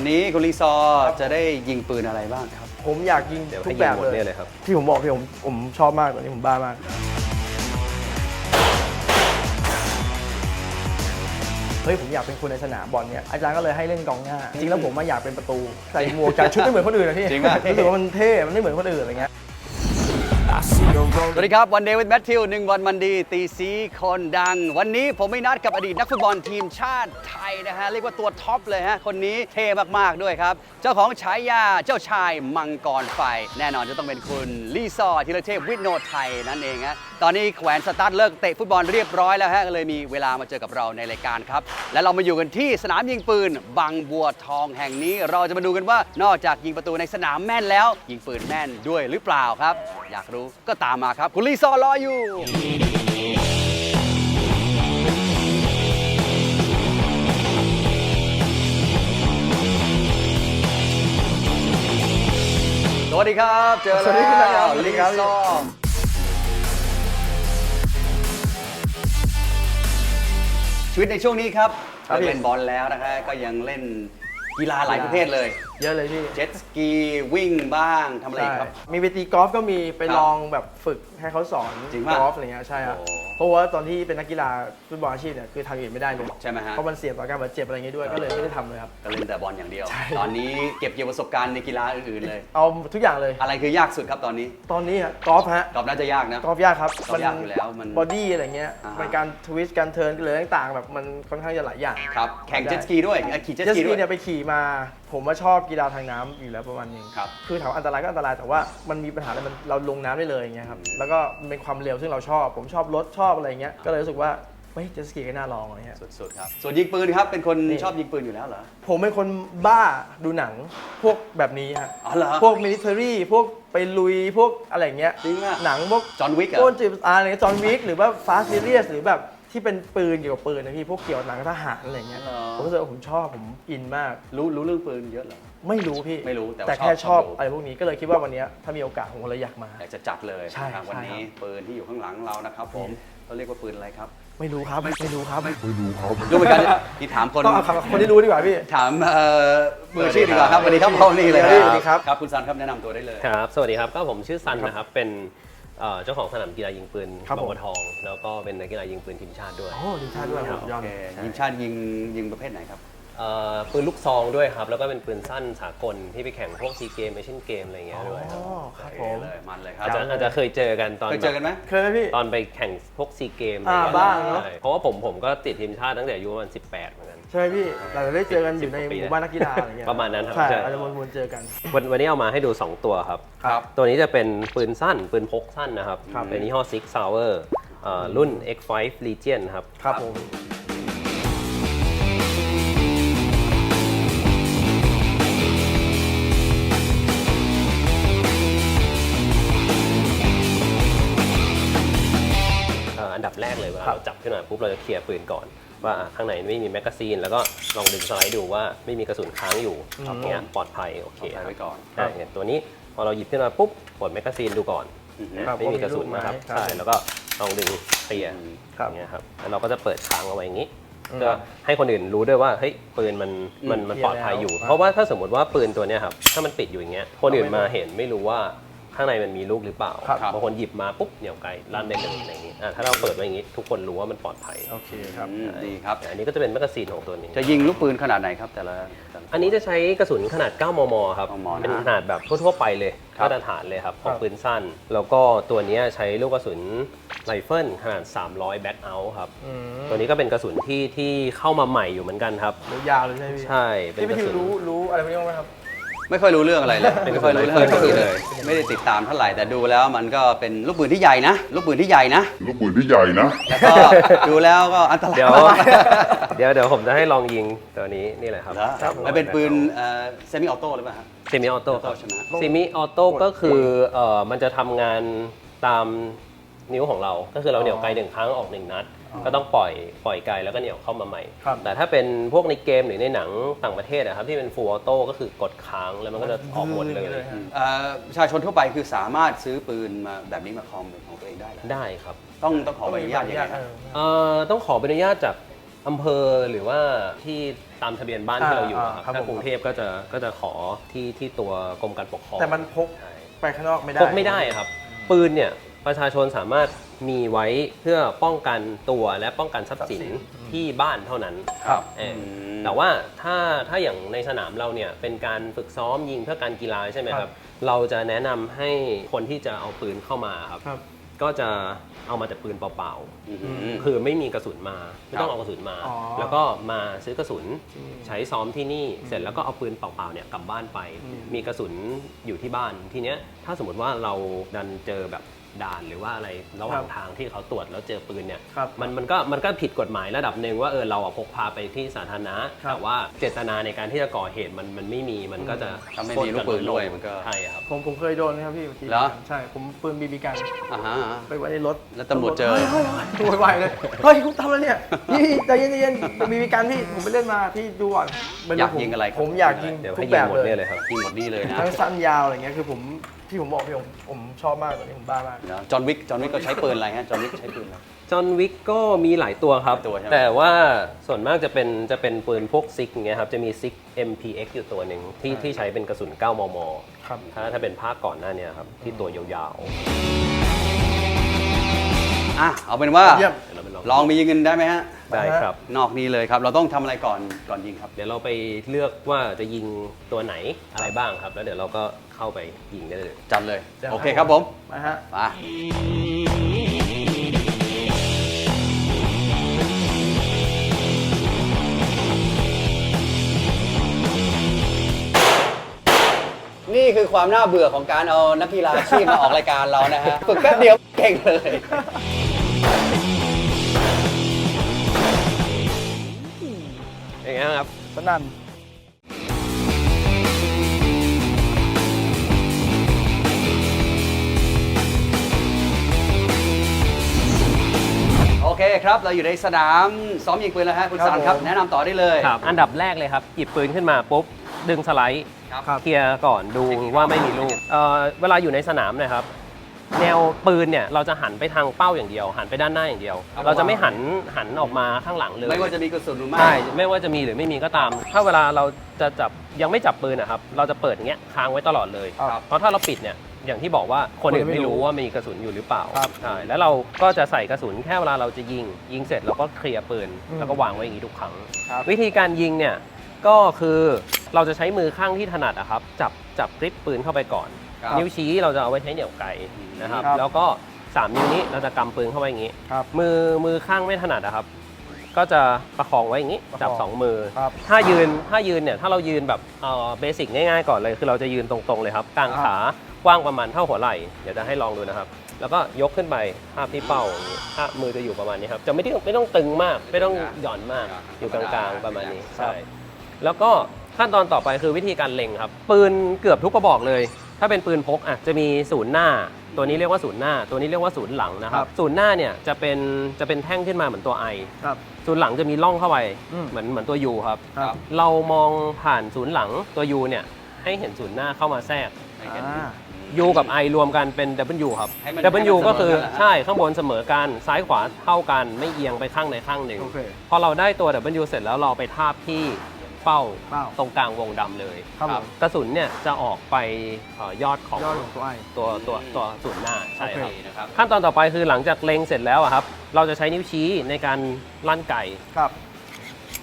วันนี้คุณลีซอร์จะได้ยิงปืนอะไรบ้างครับ ผมอยากยิงเดี๋ยวทุให้กยิแบงบหมดเลยเนี่ยเลยครับ ที่ผมบอกที่ผมผมชอบมากตอนนี้ผมบ้ามาก เฮ้ยผมอยากเป็นคนในสนามบอลเนี่ยอาจารย์ก็เลยให้เล่นกองหน้า จริงแล้วผมมาอยากเป็นประตูใส่หมวกจากชุดไม่เหมือนคนอื่นนะพี่จริงป่ะ รู้สึกว่ามันเท่ มันไม่เหมือนคนอื่นอะไรเงี้ย สวัสดีครับวันเดย์วิดแมทธิวหนึ่งวันมันดี ตีซีคนดัง วันนี้ผมไม่นัดกับอดีตนักฟุตบอลทีมชาติไทยนะฮะ เรียกว่าตัวท็อปเลยฮะ คนนี้เท่มาก ๆ ด้วยครับ เจ้าของฉายาเจ้าชายมังกรไฟ แน่นอนจะต้องเป็นคุณลีซอร์ธีรเทพวิโนไทยนั่นเองฮะ ตอนนี้แขวนสตาร์ทเลิกเตะฟุตบอลเรียบร้อยแล้วฮะก็เลยมีเวลามาเจอกับเราในรายการครับ และเรามาอยู่กันที่สนามยิงปืน บางบัวทองแห่งนี้ เราจะมาดูกันว่านอกจากยิงประตูในสนามแม่นแล้ว ยิงปืนแม่นด้วยหรือเปล่าครับ อยากรู้ก็ตามมาครับ คุณลีซอร์รออยู่สวัสดีครับ เจอแล้วสวัสดีครับสวัสดีครับลีซอ ชีวิตในช่วงนี้ครับครับเลิกเล่นบอลแล้วนะฮะก็ยังเล่นกีฬาหลายประเภทเลย เยอะเลยพี่เจ็ตสกีวิ่งบ้างทำอะไรอีกครับใช่มีไปตีกอล์ฟก็มีไปครับลองแบบฝึกให้เขาสอนจริงกปะอล์ฟอะไรเงี้ยใช่ครับโอ้เพราะว่าตอนที่เป็นนักกีฬาฟุตบอลอาชีพเนี่ยคือทำอื่นไม่ได้เลยใช่ไหมฮะ เพราะมันเสี่ยงต่อการบาดเจ็บอะไรเงี้ยด้วยก็เลยไม่ได้ทำเลยครับ ก็เล่นแต่บอลอย่างเดียวใช่ตอนนี้เก็บเกี่ยวประสบการณ์ในกีฬาอื่นๆเลย เอาทุกอย่างเลย อะไรคือยากสุดครับตอนนี้ตอนนี้ฮะกอล์ฟฮะกอล์ฟน่าจะยากนะ กอล์ฟยากครับกอล์ฟยากอยู่แล้วมันบอดี้อะไรเงี้ยอ่าฮะ มันการทวิสต์การเทิร์นเลยต่างๆแบบมันค่อนข้างจะหลายอย่าง ครับแข่งเจ็ตสกีด้วยเอ่อขี่เจ็ตเจ็สตสกีกีด้วย เนี่ยไปขี่มา ผมว่าชอบกีฬาทางน้ำอยู่แล้วประมาณนึงครับ คือถามว่าอันตรายก็อันตรายแต่ว่ามันมีปัญหาอะไรมันเราลงน้ำได้เลยอย่างเงี้ยครับอืมแล้วก็มันเป็นความเร็วซึ่งเราชอบ ผมชอบรถชอบอะไรเงี้ยก็เลยรู้สึกว่าเฮ้ยเจ็ตสกีก็น่าลองอะไรเงี้ย สุดๆครับ ส่วนยิงปืนครับ เป็นคนนี่ ชอบยิงปืนอยู่แล้วเหรอ ผมเป็นคนบ้าดูหนังพวกแบบนี้ฮะอ๋อเหรอพวกมิลิเ a อรี่พวกไปลุยพวกอะไรเงี้ยจริงอะหนังพวกจอห์นวิกเหรโอนอจิบอาร์อะไรจอห์นวิกหรือว่าฟาสต์ r เ u ียสหรือแบบ ที่เป็นปืนเกี่ยวกับปืนนะพี่พวกเกี่ยวกับหนังทหารอะไรเงี้ยเหรอ ผมรู้สึกว่าผมชอบผมอินมาก รู้รู้เรื่องปืนเยอะเหรอ ไม่รู้พี่ไม่รู้แต่ว่าแต่แค่ชชออบบชอบดู อะไรพวกนี้ก็เลยคิดว่าวันเนี้ยถ้ามีโอกาสผมก็เลยอยากมา อยากจะจัดเลยใช่นะครับวันใช่นี้ครับปืนที่อยู่ข้างหลังเรานะครับผมเขาเรียกว่าปืนอะไรครับไม่รู้ครับไม่รู้ครับรู้เหมือนกันที่ถามคน ต้องเอาคำคนที่รู้ดีกว่าพี่ ถามเอ่อมืออาชีพดีกว่าครับสวัสดีครับพ่อนี่เลยสวัสดีครับ ครับคุณซันครับแนะนำตัวได้เลย ครับ สวัสดีครับ ก็ผมชื่อซันนะครับ เป็น เอ่อเจ้าของสนามกีฬายิงปืนครับบาผงมบัวทอง แล้วก็เป็นนักกีฬายิงปืนทีมชาติด้วย โอ้ดีชาติด้วยครับยอด โอเคยิงชาติยิงยิงประเภทไหนครับ เอ่อปืนลูกซองด้วยครับ แล้วก็เป็นปืนสั้นสากลที่ไปแข่งพวกซีเกมเอเชียนเกมอะไรอย่างเงี้ยด้วยครับอ๋อครับผโอมเคเลยมันเลยครัอาบจจะอาจจะเคยเจอกันตอนเคยเจอกันไหม เคยไหมพี่ ตอนไปแข่งพวกซีเกมอ่าบ้างเนอะ เพราะว่าผมผมก็ติดทีมชาติตั้งแต่อายุประมาณ18เหมือนกัน ใช่ไหมพี่เราจะได้เจอกันอยู่ในสิบกว่าปีหมู่บ้านนักกีฬาอะไรเงี้ยประมาณนั้นครับใช่ใช่อาจจะวนๆเจอกัน วันวันนี้เอามาให้ดู 2 ตัวครับ ครับ ตัวนี้จะเป็นปืนสั้น ปืนพกสั้นนะครับ ครับ เป็นยี่ห้อ Six Sauer เอ่อรุ่น X5 Legion ครับ ครับผม เอ่ออันดับแรกเลยเวลาเราจับขึ้นมาปุ๊บเราจะเคลียร์ปืนก่อน ว่าอะข้างในไม่มีแมกกาซีน แล้วก็ลองดึงสไลด์ดูว่าไม่มีกระสุนค้างอยู่อย่างเงี้ยปลอดภัยโอเคเอาคไปรับไว้ก่อน ใช่เนี่ยตัวนี้พอเราหยิบขึ้นมาปุ๊บปลดแมกกาซีนดูก่อนอือฮึนะไม่มีกระสุนนะครับครับ ใช่แล้วก็ลองดึงเคลียร์ครับอย่างเงี้ยครับแล้วเราก็จะเปิดค้างเอาไว้อย่างงี้ อืม ก็ให้คนอื่นรู้ด้วยว่าเฮ้ยปืนมันมันมันเคลียร์ปลอดภัยอยู่ แล้วเพราะว่าถ้าสมมติว่าปืนตัวเนี้ยครับถ้ามันปิดอยู่อย่างเงี้ยคนอื่นมาเห็นไม่รู้ว่า ข้างในมันมีลูกหรือเปล่าครับ บางคนหยิบมาปุ๊บเหนี่ยวไกลลั่นได้เลยอะไรอย่างงี้อะถ้าเราเปิดไว้อย่างงี้ ทุกคนรู้ว่ามันปลอดภัยโอเคครับ อืมดีครับ อันนี้ก็จะเป็นแมกกาซีนของตัวนี้ จะยิงลูกปืนขนาดไหนครับ แต่ละแต่ละ อันนี้จะใช้กระสุนขนาด 9 มม ครับ 9มมนะเป็นขนาดแบบทั่วๆไปเลยครับ มาตรฐานเลยครับ ของครับปืนสั้น แล้วก็ตัวเนี้ยใช้ลูกกระสุนไรเฟิลขนาด 300 แบ็คเอาท์ครับ อืมตัวนี้ก็เป็นกระสุนที่ที่เข้ามาใหม่อยู่เหมือนกันครับรู้ยาวเลยใช่ไหมพี่ใช่ เป็นพี่กพี่ระทิวสุน รู้รู้อะไรพวกนี้บ้างไหมครับ ไม่ค่อยรู้เรื่องอะไรเลยเป็นไม่ค่อยรู้เรื่องไม่อะไรค่อยรู้เลย ไม่ได้ติดตามเท่าไหร่แต่ดูแล้วมันก็เป็นลูกปืนที่ใหญ่นะ ลูกปืนที่ใหญ่นะ ลูกปืนที่ใหญ่นะแล้วก็ดูแล้วก็อันตรายเดี๋ยวมากเดี๋ยวเดี๋ยวผมจะให้ลองยิงตัวนี้นี่แหละครับเหรอมันเป็นปืนเซมิออโต้หรือเปล่าครับเซมิออโต้ออโต้ใช่ไหมเซมิออโต้ก็คือเอ่อมันจะทำงานตามนิ้วของเรา ก็คือเราเหนี่ยวไกลหนึ่งครั้งออกหนึ่งนัด ก็ต้องปล่อยปล่อยไกลแล้วก็เหนี่ยวเข้ามาใหม่ ครับ แต่ถ้าเป็นพวกในเกมหรือในหนังต่างประเทศอะครับที่เป็นฟูลออโต้ก็คือกดค้างแล้วมันก็จะออกหมดเลย ฮะเอ่อประชาชนทั่วไปคือสามารถซื้อปืนมาแบบนี้มาคอมเป็นของตัวเองได้เหรอได้ครับต้องต้องขอใบอนุญาตยังไงครับเอ่อต้องขอใบอนุญาตจากอำเภอหรือว่าที่ตามทะเบียนบ้านที่เราอยู่อะครับอ่าครับถ้าผม กรุงเทพก็จะก็จะขอที่ที่ตัวกรมการปกครองแต่มันพกใช่ ไปข้างนอกไม่ได้ พกไม่ได้ครับ ปืนเนี่ยประชาชนสามารถ มีไว้เพื่อป้องกันตัวและป้องกันทรัพย์สินทรัพย์สิน ที่บ้านเท่านั้นครับเอออม แต่ว่าถ้าถ้าอย่างในสนามเราเนี่ยเป็นการฝึกซ้อมยิงเพื่อการกีฬาใช่ไหมคครัรับ บ เราจะแนะนำให้คนที่จะเอาปืนเข้ามาครับ ครับ ก็จะเอามาแต่ปืนเปล่าอืม ๆคือไม่มีกระสุนมาไม่ต้องครับเอากระสุนมา อ๋อ แล้วก็มาซื้อกระสุน อืม ใช้ซ้อมที่นี่เสร็จแล้วก็เอาปืนเปล่าๆเนี่ยกลับบ้านไป อืมมีกระสุนอยู่ที่บ้านทีเนี้ยถ้าสมมติว่าเราดันเจอแบบ ด่านหรือว่าอะไรระหว่างทางที่เขาตรวจแล้วเจอปืนเนี่ยครับมันมันก็มันก็ผิดกฎหมายระดับหนึ่งว่าเออเราอะพกพาไปที่สาธารณะครับแต่ว่าเจตนาในการที่จะก่อเหตุมันมันไม่มีมันก็จะถ้าไม่มีลูกปืนด้วยมันก็ใช่ครับผมผมเคยโดนนะครับพี่เมื่อกี้เหรอใช่ผมปืนบีบีกันอ่าฮะไปไว้ในรถแล้วตำรวจเจอฮ้ยเฮ้ยเฮ้ยโวยวายเลยเฮ้ยคุณทำอะไรเนี่ยพี่ใจเย็นใจเย็นบีบีกันพี่ผมไปเล่นมาพี่ดูก่อนไม่อยากผมยิงอะไรครับผมอยากยิงเดี๋ยวทุให้กยิแบงบหมดเลเนี่ยยเลยครับยิงหมดนี่เลยนะทั้งสั้นยาวอะไรเงี้ยคือผม ที่ผมบอกพี่ผมผมชอบมากตอนนี้ผมบ้ามาก จอห์นวิกจอห์นวิกก็ใช้ปืนอะไรฮะจอห์นวิกใช้ปืนอะไร จอห์นวิกก็มีหลายตัวครับ หลายตัวใช่ไหม แต่ว่าส่วนมากจะเป็นจะเป็นปืนพวกซิกอย่างเงี้ยครับ จะมีซิก MPX อยู่ตัวหนึ่งที่ที่ใช้เป็นกระสุน 9 มม ครับ ถ้าถ้าเป็นภาคก่อนหน้าเนี้ครับ ที่ตัวยาวอะเอาเป็นว่าเยี่ยมๆเดี๋ยวเราไปลองลองมียิงเงินได้ไหมฮะ ได้ครับ นอกนี้เลยครับ เราต้องทำอะไรก่อนก่อนยิงครับ เดี๋ยวเราไปเลือกว่าจะยิงตัวไหนอะไรบ้างครับ แล้วเดี๋ยวเราก็เข้าไปยิงได้เลย จัดเลยเดี๋ยวโอเคครับผมมาฮะ มานี่คือความน่าเบื่อของการเอานักกีฬาอาชีพมาออกรายการเรานะฮะ ฝึกแป๊บเดียวเก่งเลย อย่างเงี้ยครับสนั่นโอเคครับ เราอยู่ในสนามซ้อมยิงปืนแล้วฮะคุณซันครับ แนะนำต่อได้เลยครับอันดับแรกเลยครับหยิบปืนขึ้นมาปุ๊บดึงสไลด์ ครับ เคลียร์ก่อนดูว่าไม่มีลูกเอ่อเวลาอยู่ในสนามเนะครับ แนวปืนเนี่ยเราจะหันไปทางเป้าอย่างเดียว หันไปด้านหน้าอย่างเดียวครับเราจะไม่หันหันออกมาข้างหลังเลย ไม่ว่าจะมีกระสุนหรือไม่ใช่ไม่ว่าจะมีหรือไม่มีก็ตาม ถ้าเวลาเราจะจับยังไม่จับปืนนะครับ เราจะเปิดอย่างเงี้ยค้างไว้ตลอดเลย ครับ เพราะถ้าเราปิดเนี่ยอย่างที่บอกว่าคนอื่นคนไม่ไม่รู้รู้ว่ามีกระสุนอยู่หรือเปล่าครับใช่แล้วเราก็จะใส่กระสุนแค่เวลาเราจะยิง ยิงเสร็จเราก็เคลียร์ปืนอืมแล้วก็วางไว้อย่างนี้ทุกครั้ง ครับ วิธีการยิงเนี่ยก็คือเราจะใช้มือข้างที่ถนัดอะครับจับจับกริปปืนเข้าไปก่อน ครับนิ้วชี้เราจะเอาไว้ใช้เหนี่ยวไกนะครับ ครับ แล้วก็สามนิ้วนี้เราจะกำปืนเข้าไปอย่างนี้ ครับ มือมือข้างไม่ถนัดอะครับ ก็จะประคองไว้อย่างนี้ประคอง จับสองมือ ครับ ถ้ายืนถ้ายืนเนี่ยถ้าเรายืนแบบเอ่อเบสิกง่ายๆก่อนเลย คือเราจะยืนตรงๆเลยครับกลางครับขากว้างประมาณเท่าหัวไหล่เดี๋ยวจะให้ลองดูนะครับ แล้วก็ยกขึ้นไปภาพที่เป้าอย่างนี้ถ้ามือจะอยู่ประมาณนี้ครับจะไม่ต้องไม่ต้องตึงมาก ไม่ต้องหย่อนมากอยู่กลางๆประมาณนี้ใช่แล้วก็ขั้นตอนต่อไปคือวิธีการเล็งครับ ปืนเกือบทุกกระบอกเลย ถ้าเป็นปืนพกอะจะมีศูนย์หน้า ตัวนี้เรียกว่าศูนย์หน้า ตัวนี้เรียกว่าศูนย์หลังนะครับครับศูนย์หน้าเนี่ยจะเป็นจะเป็นแท่งขึ้นมาเหมือนตัวไอครับศูนย์หลังจะมีร่องเข้าไปอืมเหมือนเหมือนตัวยูครับครับเรามองผ่านศูนย์หลังตัวยูเนี่ยให้เห็นศูนย์หน้าเข้ามาแทรกอ่า U กับ I รวมกันเป็น W ครับให้มัน W ให้มันก็คือเสมอกันเหรอฮะใช่ข้างบนเสมอกันซ้ายขวาเท่ากันไม่เอียงไปข้างใดข้างหนึ่งโอเคพอเราได้ตัว W เสร็จแล้วเราไปทาบที่ เป้าเป้าตรงกลางวงดำเลยครับผมกระสุนเนี่ยจะออกไปเอ่อยอดของยอดของตัวไอตัวตัวตัวศูนย์หน้าใช่โอเค ครับ นะครับขั้นตอนต่อไปคือหลังจากเล็งเสร็จแล้วอะครับ เราจะใช้นิ้วชี้ในการลั่นไกครับ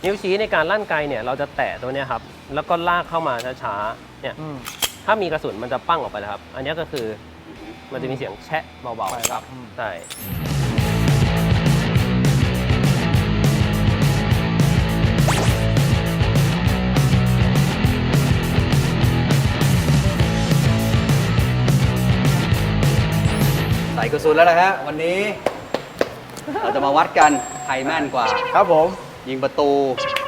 นิ้วชี้ในการลั่นไกเนี่ยเราจะแตะตัวเนี้ยครับ แล้วก็ลากเข้ามาช้าๆ เนี่ย อืม ถ้ามีกระสุนมันจะปั้งออกไปนะครับ อันนี้ก็คือมันจะมีเสียงแชะเบาไปครับอืมๆใช่ กระสุนแล้วนะฮะวันนี้ เราจะมาวัดกันใครแม่นกว่า ครับผมยิงประตู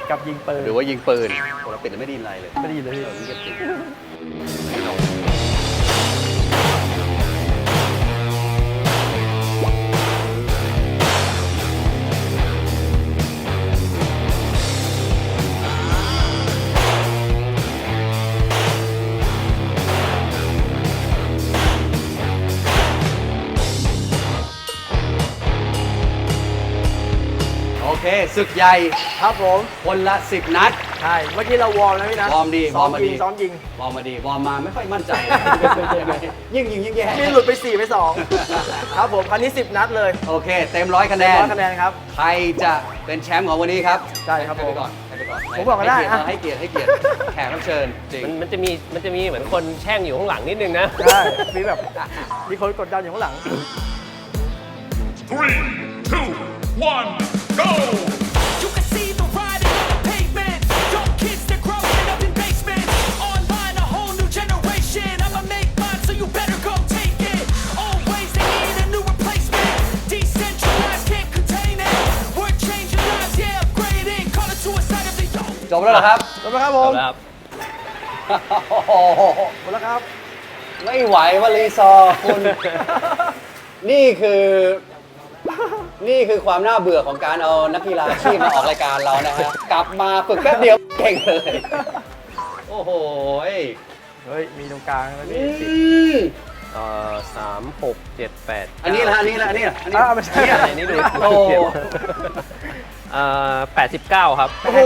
กับยิงปืนหรือว่ายิงปืนโอ้เราปิดแล้วไม่ไดยินอะไรเลย ไม่ดีเลยพี่เออเงียบจริง ศึกใหญ่ครับผมคนละ 10 นัด ใช่เมื่อกี้เราวอร์มแล้วพี่นะวอร์มดีซ้อมวอร์มมายิดี งซ้อมยิง วอร์มมาดีวอร์มมาไม่ค่อยมั่นใจ ยิ่งยิงยิ่งแย่มีหลุดไป 4 ไป 2 ครับผมคันนี้ 10 นัดเลยโอเค เต็มร้อยคะแนน ร้อยคะแนนครับ ใครจะเป็นแชมป์ของวันนี้ครับใช่ครับให้ผไปมก่อนให้ไปก่อนผมบอกก็ได้ให้เกียรติอะให้เกียรติให้เกียรติแขกรับเชิญจริง มันมันจะมีมันจะมีเหมือนคนแช่งอยู่ข้างหลังนิดนึงนะ ใช่มีแบบมีคนกดดันอยู่ข้างหลัง Three, two, one, go! จบแล้วเหรอครับจบแล้วครับผเอามละครับ โอ้โหหมดแล้วครับ ไม่ไหวว่ารีซอร์คุณ นี่คือ นี่คือความน่าเบื่อของการเอานักกีฬาอาชีพมาออกรายการเรานะฮะกลับมาฝึกแป๊บเดียวเก่งเลย โอ้โหยเฮ้ย มีตรงกลางแล้วอืนี่มเอ่อสามหกเจ็ดแปดอันนี้ละอันนี้ละอันนี้ละอันนี้อ้าวละไม่ใช่อันนี้ละอันนี้ดูโอ้โห เอ่อแปดสิบเก้าครับ โอ้โห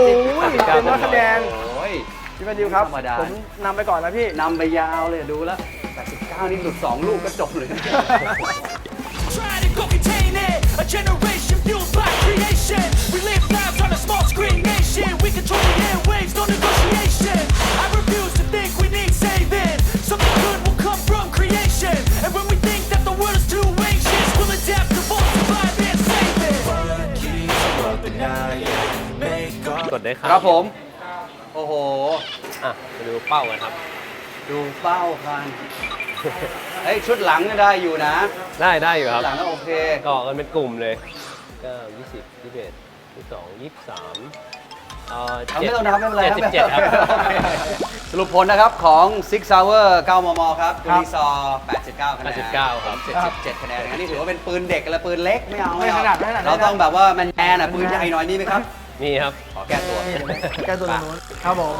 เป็นร้อยคะแนนโอ้ย พี่แมนดิวครับ ธรรมดา ผมนำไปก่อนนะพี่ นำไปยาวเลยดูแล้ว 89 นี่หลุด 2 ลูกก็จบเลย Try to go contain it. A generation fueled by creation. We live lives on a small screen nation. We control the airwaves, no negotiation. ดได้ครับผม โอ้โห อะมาดูเป้ากันครับ ดูเป้ากันเฮ้ยชุดหลังเนี่ยได้อยู่นะได้ได้อยู่ครับหลังก็โอเคก่อกันเป็นกลุ่มเลยก็ยี่สิบยี่สิบเอ็ดยี่สิบสองยี่สิบสามเอ่อเอาเจ็ดไม่ต้องนับไม่เป็นไรเจ็ดสิบเจ็ดครับโอเคสรุปผลนะครับของ Six Hour 9 มม ครับคุณรีซอร์89คะแนน89ครับ77คะแนนอันนี้ถือว่าเป็นปืนเด็กและปืนเล็กไม่เอาไม่ขนาดไม่ขนาดเราต้องแบบว่าแมนแมนอะปืนใหญ่หน่อยนี่ไหมครับ นี่ครับ ขอแก้ตัวแก้ตัวตรงนู้นครับผม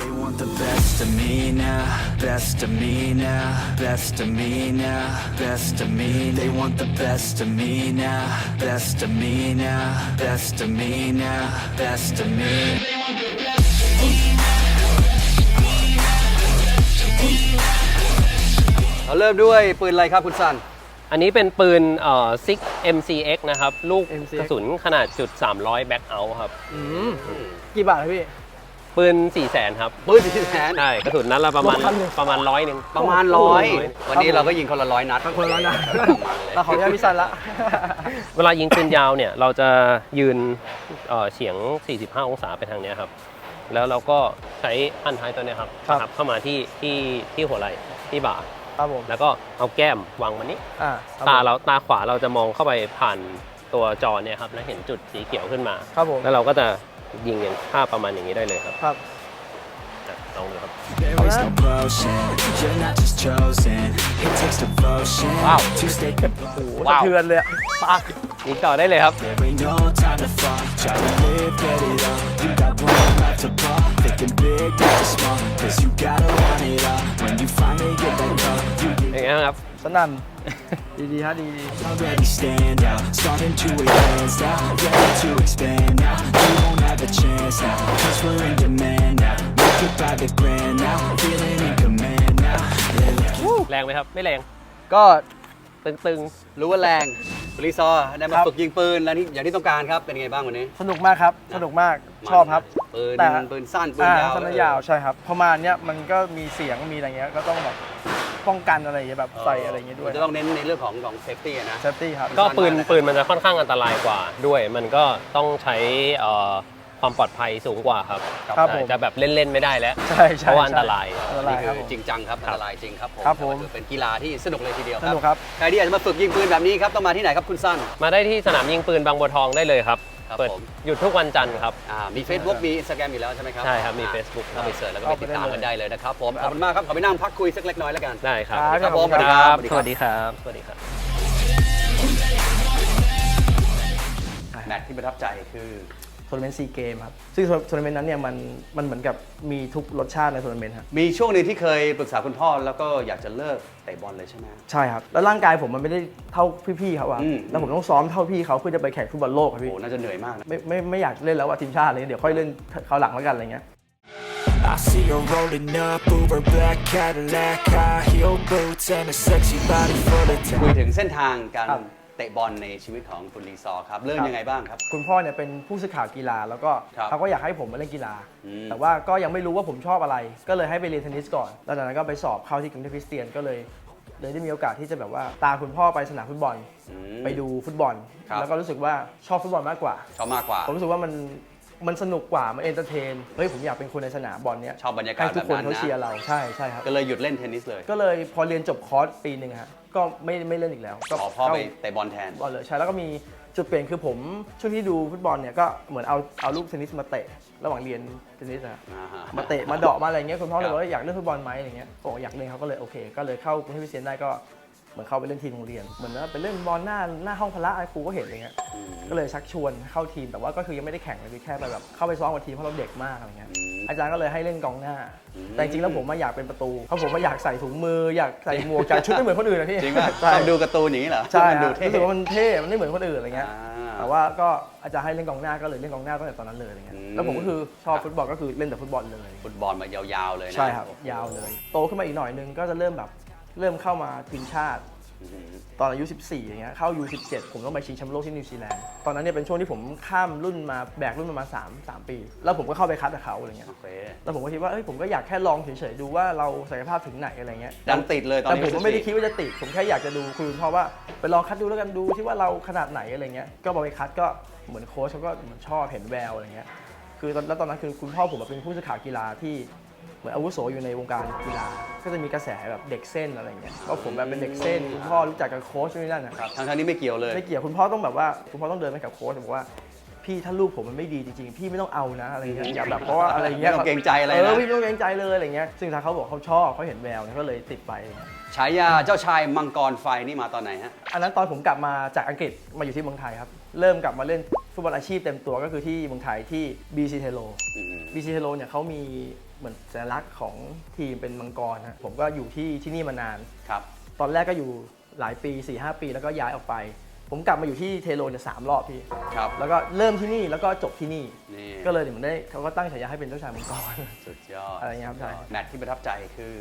They want the best of me now, best of me now, best of me now, best of me. They want the best of me now, best of me now, best of me now, best of me. เราเริ่มด้วยปืนอะไรครับคุณสัน อันนี้เป็นปืนเอ่อ Six MCX นะครับ ลูก MCX กระสุนขนาดจุด300 back out ครับ อืมกี่บาทครับพี่ ปืน4 0 0 0 0 0ครับ ปืนสี่แสนใช่กระสุนนั้นละประมาณรวมพันหนึ่งประมาณร้อยหนึ่ง ประมาณร้อยวันนี้เราก็ยิงคนละร้อยนัดคนละร้อยนัด เราขออนุญาตพี่ซันละ เวลายิงปืนยาวเนี่ย เราจะยืนเอ่อเฉียง 45 องศาไปทางเนี้ยครับ แล้วเราก็ใช้พันท้ายตัวเนี้ยครับครับทับเข้ามาที่ที่ที่หัวไหล่ที่บ่า ครับผมแล้วก็เอาแก้มวางมันนี้อ่าตาเราตาขวาเราจะมองเข้าไปผ่านตัวจอเนี่ยครับแล้วเห็นจุดสีเขียวขึ้นมาครับผมแล้วเราก็จะยิงอย่างท่าประมาณอย่างนี้ได้เลยครับครับอะลองดูครับ There is no potion, you're not just chosen. It takes devotion Wow. to stay โอ้โหว้าวสะเทือนเลยอะปักยิงต่อได้เลยครับ There ain't no time to fall. Try to live, get it up. You got one life to ball. Thinking big, not just small. Cause you gotta want it all. When you finally get that call, you อย่างเงี้ยครับ สนั่น ดีๆฮะดี already stand out. Starting to advance now. Ready to expand now. You won't have a chance now. Cause we're in demand now. Make it by the grand now. Feeling in command now. Yeah, แรงไหมครับ ไม่แรง ก็ตึงรู้ว่าแรง รีซอร์ได้มาครับ ฝึกยิงปืนแล้วนี่อย่างที่ต้องการครับเป็นไงบ้างวันนี้ๆสนุกมากครับ สนุกมาก ชอบครับ ปืนแต่ ปืนสั้นปืนอ่ายาวสั้นและยาว ใช่ครับพอมาเนี้ยมันก็มีเสียง มีอะไรเงี้ย ก็ต้องแบบป้องกันอะไรอย่างเงี้ยแบบใส่อะไรอย่างเงี้ยด้วยจะต้องเน้นในเรื่องของของเซฟตี้นะ เซฟตี้ครับๆก็ปืนสั้นมากนะปืนมันจะค่อนข้างอันตรายกว่าด้วย มันก็ต้องใช้เอ่อ ความปลอดภัยสูงกว่าครับครับผม จะแบบเล่นๆไม่ได้แล้ว ใช่ใช่เพราะว่าอันตราย อันตรานี่ยคืครับอผมจริงจังครับอันตรายจริงครับผมครับผม แต่ว่าถือเป็นกีฬาที่สนุกเลยทีเดียวสนุกครับ ใครที่อยากจะมาฝึกยิงปืนแบบนี้ครับต้องมาที่ไหนครับคุณสั้น มาได้ที่สนามยิงปืนบางบัวทองได้เลยครับ ครับเปิดผม หยุดทุกวันจันทร์ครับ อ่ามี Facebook มี Instagram อยู่แล้วใช่ไหมครับใช่ครับมีอ่า Facebook เข้าไปเสิร์ชแล้วก็เข้าไปไปติดตามได้เลยกันได้เลยนะครับผมขอบคุณมากครับขอไปนั่งพักคุยสักเล็กน้อยแล้วกัน ได้ครับ ครับผมขอบคุณครับสสวัวัสสดีดีคครัรับบสวัสดีครับ แมตช์ที่ประทับใจคือ ทัวร์นาเมนต์ซีเกมครับ ซึ่งทัวร์นาเมนต์นั้นเนี่ยมันมันเหมือนกับมีทุกรสชาติในทัวร์นาเมนต์ครับมีช่วงหนึ่งที่เคยปรึกษาคุณพ่อแล้วก็อยากจะเลิกเตะบอลเลยใช่ไหม ใช่ครับ แล้วร่างกายผมมันไม่ได้เท่าพี่ๆเขาอะอืม แล้วผมต้องซ้อมเท่าพี่เขาเพื่อจะไปแข่งฟุตบอลโลกครับโอ้พี่โหน่าจะเหนื่อยมากนะ ไม่ไม่ไม่อยากเล่นแล้วอะทีมชาติอะไรเงี้ยเดี๋ยวค่อยเล่นคราวหลังแล้วกันอะไรเงี้ย I see her rolling up, Uber black Cadillac, high heel boots, and a sexy body full of คุยถึงเส้นทางการครับ เตะบอลในชีวิตของคุณรีซอร์ครับ เริ่มยังไงบ้างครับ คุณพ่อเนี่ยเป็นผู้สื่อข่าวกีฬา แล้วก็ครับเขาก็อยากให้ผมมาเล่นกีฬา อืม แต่ว่าก็ยังไม่รู้ว่าผมชอบอะไร ก็เลยให้ไปเรียนเทนนิสก่อนแล้วจากนั้นก็ไปสอบเข้าที่กรุงเทพคริสเตียนก็เลยเลยได้มีโอกาสที่จะแบบว่าตามคุณพ่อไปสนามฟุตบอล อืม ไปดูฟุตบอล ครับ แล้วก็รู้สึกว่าชอบฟุตบอลมากกว่า ชอบมากกว่า ผมรู้สึกว่ามัน มันสนุกกว่า มันเอนเตอร์เทน เฮ้ย ผมอยากเป็นคนในสนามบอลเนี้ยชอบบรรยากาศให้ทุกคนแบบนั้นเขานะเชียร์เรา ใช่ใช่ครับ ก็เลยหยุดเล่นเทนนิสเลย ก็เลยพอเรียนจบคอร์สปีหนึ่งฮะ ก็ไม่ไม่เล่นอีกแล้ว ก็ขอพ่อไปเข้าเตะบอลแทน บอลเลย ใช่ แล้วก็มีจุดเปลี่ยนคือผมช่วงที่ดูฟุตบอลเนี่ยก็เหมือนเอาเอาลูกเทนนิสมาเตะ ระหว่างเรียนเทนนิสนะอ่าฮะมาเตะมาเดาะมาอะไรเงี้ยคุณพ่อเลยครับบอกว่าอยากเล่นฟุตบอลไหมอะไรเงี้ยบอกว่าอยากเล่นเขาก็เลยโอเค ก็เลยเข้ากรุงเทพคริสเตียนได้ก็ เหมือนเข้าไปเล่นทีมโรงเรียน เหมือนว่าไปเล่นบอลหน้าหน้าห้องพละอะไรครูก็เห็นอะไรเงี้ยอืมก็เลยชักชวนเข้าทีมแต่ว่าก็คือยังไม่ได้แข่งเลยคือแค่ไปแบบเข้าไปซ้อมกับทีมเพราะเราเด็กมากอะไรเงี้ยอืมอาจารย์ก็เลยให้เล่นกองหน้าอืมแต่จริงๆแล้วผมมาอยากเป็นประตูเพราะผมมาอยากใส่ถุงมืออยากใส่หมวกจากชุดไม่เหมือนคนอื่นนะพี่จริงป่ะใช่ชอบดูการ์ตูนอย่างนี้เหรอใช่มันดูฮะเท่รู้สึกว่ามันเท่มันไม่เหมือนคนอื่นอะไรเงี้ย อ่า แต่ว่าก็อาจารย์ให้เล่นกองหน้าก็เลยเล่นกองหน้าตั้งแต่ตอนนั้นเลยอะไรเงี้ย อืม แล้วผมก็คือชอบฟุตบอลก็คือเล่นแต่ฟุตบอลเลย ฟุตบอลมายาวๆเลยนะ ใช่ครับโอ้โหยาวเลย โตขึ้นมาอีกหน่อยนึงก็จะเริ่มแบบ เริ่มเข้ามาทีมชาติอืมตอนอายุ 14อย่างเงี้ยเข้า U17 ผมต้องไปชิงแชมป์โลกที่นิวซีแลนด์ตอนนั้นเนี่ยเป็นช่วงที่ผมข้ามรุ่นมาแบกรุ่นมามา3 3 ปี แล้วผมก็เข้าไปคัดกับเขาอะไรเงี้ย โอเคแล้วผมก็คิดว่าเอ้ยผมก็อยากแค่ลองเฉยๆดูว่าเราศักยภาพถึงไหนอะไรเงี้ยดันติดเลยตอนแต่นี้ผมก็ไม่ได้คิดว่าจะติด ผมแค่อยากจะดูคุยกับคุณพ่อว่าไปลองคัดดูแล้วกันดูที่ว่าเราขนาดไหนอะไรเงี้ยก็พอไปคัดก็เหมือนโค้ชเขาก็เหมือนชอบเห็นแววอะไรเงี้ยคือตอนแล้วตอนนั้นคือคุณพ่อผมเป็นผู้สื่อข่าวกีฬาที่ เหมือนอาวุโสอยู่ในวงการกีฬา ก็จะมีกระแสแบบเด็กเส้นอะไรเงี้ยว่าผมแบบเป็นเด็กเส้นคุณพ่อรู้จักกับโค้ชนี่นั่นนะครับทั้งๆที่ไม่เกี่ยวเลยไม่เกี่ยวคุณพ่อต้องแบบว่าคุณพ่อต้องเดินไปกับโค้ชบอกว่าพี่ถ้าลูกผมมันไม่ดีจริงๆ พี่ไม่ต้องเอานะอะไรเงี้ยอย่าแบบเพราะว่าอะไรเงี้ยไม่ต้องเกรงใจอะไรนะเออพี่ไม่ต้องเกรงใจเลยอะไรเงี้ยซึ่งทางเขาบอกเขาชอบเขาเห็นแววเนี่ยก็เลยติดไปอะไรเงี้ยฉายาเจ้าชายมังกรไฟนี่มาตอนไหนฮะอันนั้นตอนผมกลับมาจากอังกฤษมาอยู่ที่เมืองไทยครับ เริ่มกลับมาเล่นฟุตบอลอาชีพเต็มตัวก็คือที่เมืองไทยที่ BC t e l o อืม BC t e l o เนี่ยเขามี เหมือนสัญลักษณ์ของทีมเป็นมังกรฮะผมก็อยู่ที่ที่นี่มานาน ครับ ตอนแรกก็อยู่หลายปี4-5ปีแล้วก็ย้ายออกไป ผมกลับมาอยู่ที่เทโลเนี่ยสามรอบพี่ ครับ แล้วก็เริ่มที่นี่แล้วก็จบที่นี่ นี่ก็เลยเหมือนได้เขาก็ตั้งฉายาให้เป็นเจ้าชายมังกร สุดยอดอะไรเงี้ยครับใช่ แมตช์ที่ประทับใจคือ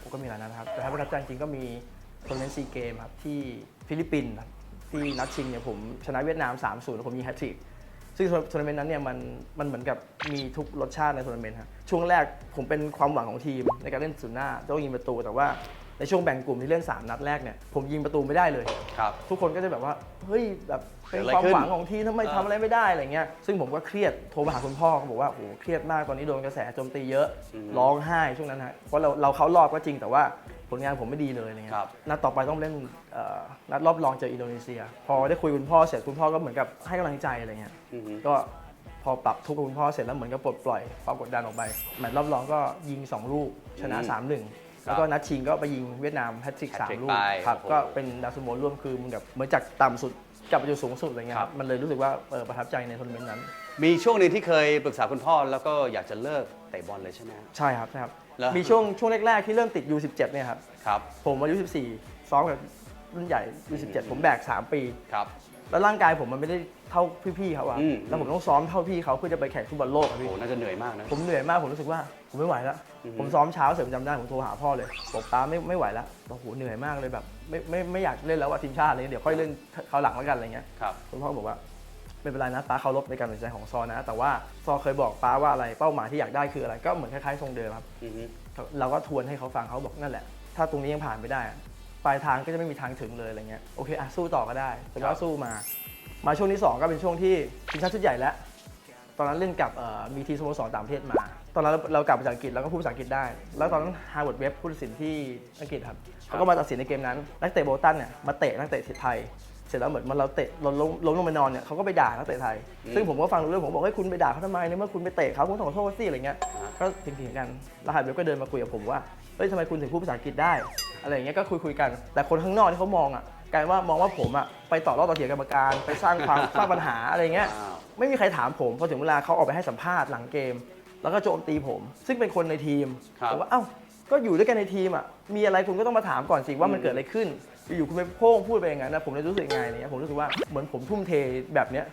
ผมก็มีหลายนัดนะครับ แต่ถ้าประทับใจจริงๆก็มีทัวร์นาเมนต์ซีเกมครับที่ฟิลิปปินส์ครับที่นัดชิงเนี่ยผมชนะเวียดนาม 3-0แล้วผมยิงแฮตทริก ซึ่งทัวร์นาเมนต์นั้นเนี่ยมันมันเหมือนกับมีทุกรสชาติในทัวร์นาเมนต์ครับช่วงแรกผมเป็นความหวังของทีมในการเล่นศูนย์หน้าต้องยิงประตูแต่ว่าในช่วงแบ่งกลุ่มที่เล่น 3 นัดแรกเนี่ยผมยิงประตูไม่ได้เลย ครับ ทุกคนก็จะแบบว่า เฮ้ยแบบเป็นเกิดอะไรความขึ้นหวังของทีมทำไมเออทำอะไรไม่ได้อะไรเงี้ยซึ่งผมก็เครียดโทรมาหาคุณพ่อเขาบอกว่าโอ้โหเครียดมากตอนนี้โดนกระแสโจมตีเยอะร้องไห้ช่วงนั้นฮะเพราะเราเราเข้ารอบก็จริงแต่ว่า ผลงานผมไม่ดีเลยอะไรเงี้ยครับ นัดต่อไปต้องเล่นเอ่อนัดรอบรองเจออินโดนีเซีย พอได้คุยกับคุณพ่อเสร็จคุณพ่อก็เหมือนกับให้กำลังใจอะไรเงี้ย อือฮึก็พอปรับทุกข์กับคุณพ่อเสร็จแล้วเหมือนกับปลดปล่อยความกดดันออกไปแมตช์รอบรองก็ยิง 2 ลูกชนะ 3-1 แล้วก็นัดชิงก็ไปยิงเวียดนามแฮตทริกสาม hat-trick ลูกไปครับโอ้โหก็เป็นดาวซันโบร่วมคือเหมันกับเหมือนจากต่ำสุดกลับไปอยู่สูงสุดอะไรเงี้ยคครัรับ บมันเลยรู้สึกว่าเออประทับใจในทัวร์นาเมนต์นั้น มีช่วงหนึ่งที่เคยปรึกษาคุณพ่อแล้วก็อยากจะเลิกเตะบอลเลยใช่ไหมฮะ ใช่ครับใช่ครับ แล้วมีช่วงช่วงแรกๆที่เริ่มติด U17 เนี่ยครับ ครับ ผมอายุ 14 ซ้อมกับรุ่นใหญ่ U17 ผมแบก 3 ปี ครับ แล้วร่างกายผมมันไม่ได้เท่าพี่ๆเขาอะอืม แล้วผมต้องซ้อมเท่าพี่เขาเพื่อจะไปแข่งฟุตบอลโลกอะโอ้พี่โหน่าจะเหนื่อยมากนะ ผมเหนื่อยมาก ผมรู้สึกว่าผมไม่ไหวแล้ว อือฮึ ผมซ้อมเช้าเสร็จผมจำได้ผมโทรหาพ่อเลยบอกป้าไม่ไม่ไหวแล้วบอกโหเหนื่อยมากเลยแบบ ไม่ไม่ไม่อยากเล่นแล้วว่าทีมชาติอะไรเงี้ยเดี๋ยวค่อยเล่นคราวหลังแล้วกันอะไรเงี้ยครับ คุณพ่อบอกว่า ไม่เป็นไรนะป้าเคารพในการตัดสินใจของซอนะ แต่ว่าซอเคยบอกป้าว่าอะไรเป้าหมายที่อยากได้คืออะไร ก็เหมือนคล้ายๆทรงเดิมครับอือฮึเราก็ทวนให้เขาฟังเขาบอกนั่นแหละ ถ้าตรงนี้ยังผ่านไม่ได้อะปลายทางก็จะไม่มีทางถึงเลยอะไรเงี้ยโอเคอะสู้ต่อก็ได้แต่ครัก็บสู้มา มาช่วงที่สองก็เป็นช่วงที่ทีมชาติชุดใหญ่แล้วตอนนั้นเล่นกับเอ่อมีทีมสโมสรต่างประเทศมา ตอนนั้นเราเรากลับมาจากอังกฤษแล้วก็พูดภาษาอังกฤษได้ แล้วตอนนั้นฮาร์วาร์ดเว็บผู้ตัดสินที่อังกฤษครับเขาก็มาตัดสินในเกมนั้น นักเตะโบลตันเนี่ยมาเตะนักเตะไทย เสร็จแล้วเหมือนมันเราเตะล้มล้มล้มลงไปนอนเนี่ยเขาก็ไปด่านักเตะไทย ซึ่งผมก็ฟังรู้เรื่องผมบอกให้ยคุณไปด่าเขาทำไมในเมื่อคุณไปเตะเขาคุณต้องขอโทษสิอะไรเงี้ยก็ถึงถึงกันแล้วฮาร์วาร์ดเว็บก็เดินมาคุยกับผมว่าเฮ้ยทำไมคุณถึงพูดภาษาอังกฤษได้ อะไรอย่างเงี้ยก็คุยคุยกัน แต่คนข้างนอกที่เขามองอะกลายว่ามองว่าผมอะไปต่อรอบต่อเถียงกรรมการไปสร้างความสร้างปัญหาอะไรเงี้ยอ้าวไม่มีใครถามผมพอถึงเวลาเขาออกไปให้สัมภาษณ์หลังเกม แล้วก็โจมตีผม ซึ่งเป็นคนในทีมครับผมว่าเอ้าก็อยู่ด้วยกันในทีมอะมีอะไรคุณก็ต้องมาถามก่อนสิว่ามันเกิดอะไรขึ้น อยู่ๆคุณไปโพ่งพูดไปอย่างนั้นนะผมเลยรู้สึกยังไงเนี่ยผมรู้สึกว่าเหมือนผมทุ่มเทแบบเนี้ย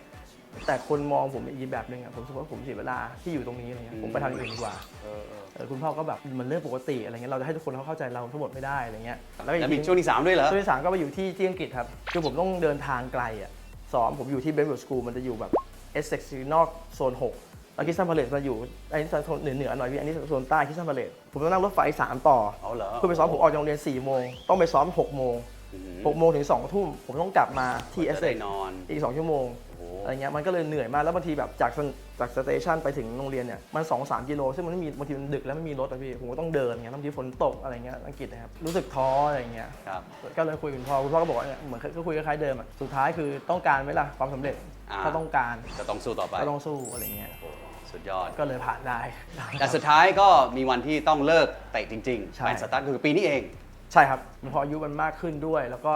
แต่คนมองผมอีกแบบหนึ่งอะผมรู้สึกว่าผมเสียเวลาที่อยู่ตรงนี้อะไรเงี้ยผมไปทำอย่างอื่นดีกว่าเออเออเออคุณพ่อก็แบบมันเรื่องปกติอะไรเงี้ยเราจะให้ทุกคนเขาเข้าใจเราทั้งหมดไม่ได้อะไรเงี้ยแล้วอีกแล้วทีมีช่วงที่สามด้วยเหรอ ช่วงที่สามก็ไปอยู่ที่ที่อังกฤษครับ คือผมต้องเดินทางไกลอะสอนผมอยู่ที่เบน w ว r ส School มันจะอยู่แบบเอสเซ็กซ์นอกโซน6แล้วคิสซันพาเลตมาอยู่อันนี้โซนเหนือเหนือๆหน่อยพี่อันนี้โซนใต้คิสซันพาเลตผมต้องนั่งรถไฟ3ต่อ เอาเหรอ เพื่อไปซ้อมผมออกจากโรงเรียน4โมงต้องไปซ้อม6โมง 6โมงถึง2ทุ่มผมต้องกลับมาที่เอสจะเซ็ได้กนอนอีก2ชั่วโมงโอ้โหอะไรเงี้ยมันก็เลยเหนื่อยมากแล้วบางทีแบบจากสนจากสเตชันไปถึงโรงเรียนเนี่ยมัน2 3กิโลซึ่งมันไม่มีบางทีมันดึกแล้วไม่มีรถอะพี่ผมก็ต้องเดินเงี้ยบางทีฝนตกอะไรเงี้ยอังกฤษนะครับรู้สึกท้ออะไรเงี้ยครับก็เลยคุยกับคุณพ่อคุณพ่อก็บอกว่าเนี่ยเหมือนก็คุยคล้ายๆเดิมอะสุดท้ายคือต้องการไหมล่ะความสำเร็จอ่าถ้าต้องการจะต้องสู้ต่อไปก็ต้องสู้อะไรเงี้ยโอ้สุดยอดก็เลยผ่านได้แต่สุดท้ายก็มีวันที่ต้องเลิกเตะจริงๆใช่แฟนสตาร์ทคือปีนี้เอง ใช่ครับพออายุมันมากขึ้นด้วย แล้วก็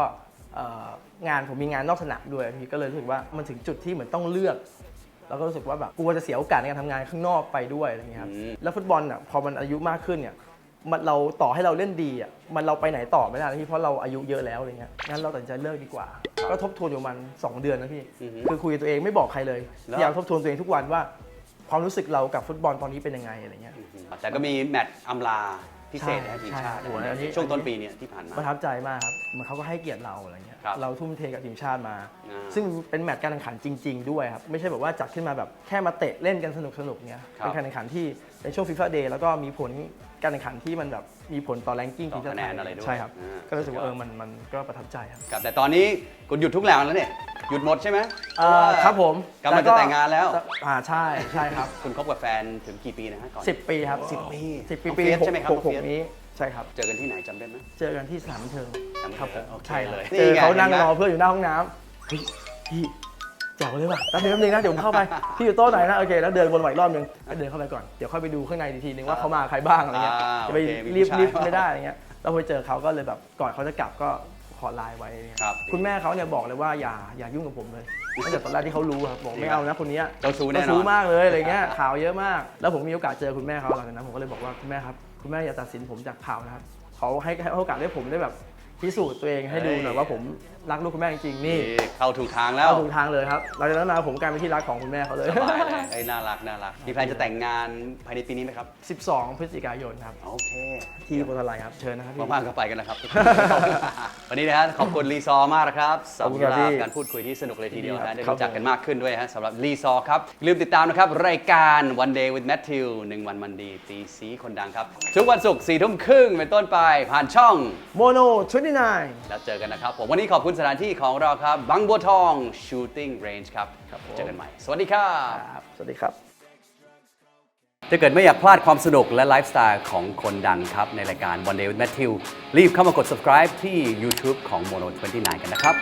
เอ่องานผมมีงานนอกสนามด้วยพี่ก็เลยรู้สึกว่ามันถึงจุดที่เหมือนต้องเลือก แล้วก็รู้สึกว่าแบบกลัวจะเสียโอกาสในการทำงานข้างนอกไปด้วยอะไรเงี้ยครับอืม แล้วฟุตบอลอะพอมันอายุมากขึ้นเนี่ยมันเราต่อให้เราเล่นดีอะมันเราไปไหนต่อไม่ได้นะพี่เพราะเราอายุเยอะแล้วอะไรเงี้ยงั้นเราตัดสินใจเลิกดีกว่า ก็ทบทวนอยู่ประมันสองเดือนนะพี่ อือฮึ คือคุยกับตัวเองไม่บอกใครเลยแล้วพยายามทบทวนตัวเองทุกวันว่า ความรู้สึกเรากับฟุตบอลตอนนี้เป็นยังไงอะไรเงี้ย แต่ก็มีแมตช์อำลา พิเศษให้ทีมชาติใช่ใช่อันนี้ ช่วงต้นปีเนี่ยที่ผ่านมา ประทับใจมากครับเหมันเขาก็ให้เกียรติเราอะไรเงี้ยครับเราทุ่มเทกับทีมชาติมา อ่าซึ่งเป็นแมตช์การแข่งขันจริง ๆ ด้วยครับ ไม่ใช่แบบว่าจัดขึ้นมาแบบแค่มาเตะเล่นกันสนุกสนุกๆเนี้ยครับ เป็นการแข่งขันที่ เป็นช่วงฟีฟ่าเดย์แล้วก็มีผลการแข่งขันที่มันแบบมีผลต่อแรงกิ้งต่อทีมชาติคะแนนอะไรด้วยใช่ครับ อ่า ก็รู้สึกว่าเออมันมันก็ประทับใจครับ ครับแต่ตอนนี้คุณหยุดทุกแรงแล้วเนี่ยหยุดหมดใช่ไหมเอ่อครับผมกำลังจะแต่งงานแล้ว อ่าใช่ใช่ครับ คุณคบกับแฟนถึงกี่ปีนะฮะก่อนสิบปีครับสิบปีสิบปีน้องปีเฟียสหกใช่ไหมครับหกหน้องกเฟียส นี้ใช่ครับ เจอกันที่ไหนจำได้ไหม เจอกันที่สนามบันเทิงสนามบันเทิงครับผมโอเคใช่ครับเลยเจอเขานี่ไงนั่งเห็นไหม รอเพื่อนอยู่หน้าห้องน้ำเฮ้ยพี่แจ๋วเลยว่ะแป๊บนึงแป๊บนึงนะเดี๋ยวผมเข้าไป พี่อยู่โต๊ะไหนนะ โอเค แล้วเดินวนใหม่อีกรอบนึงแล้วเดินเข้าไปก่อน เดี๋ยวค่อยไปดูข้างในอีกทีนึงว่าเขามาใครบ้างอะไรเงี้ย อ่าจะไปโอเคมีรีบผู้ชายรีบไม่ได้อะไรเงี้ย แล้วพอเจอเขาก็เลยแบบก่อนเขาจะกลับก็ขอไลน์ไว้อะไรเงี้ยครับคุณแม่เขาเนี่ยบอกเลยว่าอย่าอย่ายุ่งกับผมเลยตั้งแต่ตอนแรกที่เขารู้ครับบอกไม่เอานะคนเนี้ยเจ้าชู้แน่นอน เจ้าชู้มากเลยอะไรเงี้ยข่าวเยอะมาก แล้วผมมีโอกาสเจอคุณแม่เขาหลังจากนั้นผมก็เลยบอกว่าคุณแม่ครับคุณแม่อย่าตัดสินผมจากข่าวนะครับเขาให้ให้โอกาสให้ผมได้แบบพิสูจน์ตัวเองให้ดูหน่อยว่าผมรักลูกคุณแม่จริงๆนี่นี่เข้าถูกทางแล้ว เข้าถูกทางเลยครับหลังจากนั้นมาผมกลายเป็นที่รักของคุณแม่เขาเลย สบายเลยเอ้ยน่ารักน่ารัก มีแพลนจะแต่งงานภายในปีนี้ไหมครับ 12 พฤศจิกายนครับ โอเคที่โพธาไลครับเชิญนะครับพี่ ว่างๆก็ไปกันนะครับ วันนี้นะฮะขอบคุณรีซอร์มากนะครับขอบคุณสำหครัรับบพี่การพูดคุยที่สนุกเลยทีเดียวครันะบได้ครับรู้จักกันมากขึ้นด้วยฮะสำหรับรีซอร์ครับอย่าลืมติดตามนะครับ รายการ One Day with Matthew หนึ่งวันมันดีตีสีคนดังครับ ทุกวันศุกร์สี่ทุ่มครึ่งเป็นต้นไปผ่านช่อง โมโน29แล้วเจอกันนะครับผมวันนี้ขอบณสถานที่ของเราครับบางบัวทอง Shooting Range ครับรบเจอกันใหม่ สวัสดีครับสวัสดีครับ ถ้าเกิดไม่อยากพลาดความสนุกและไลฟ์สไตล์ของคนดังครับ ในรายการ One Day with Matthew รีบเข้ามากด subscribe ที่ YouTube ของ Mono 29 กันนะครับ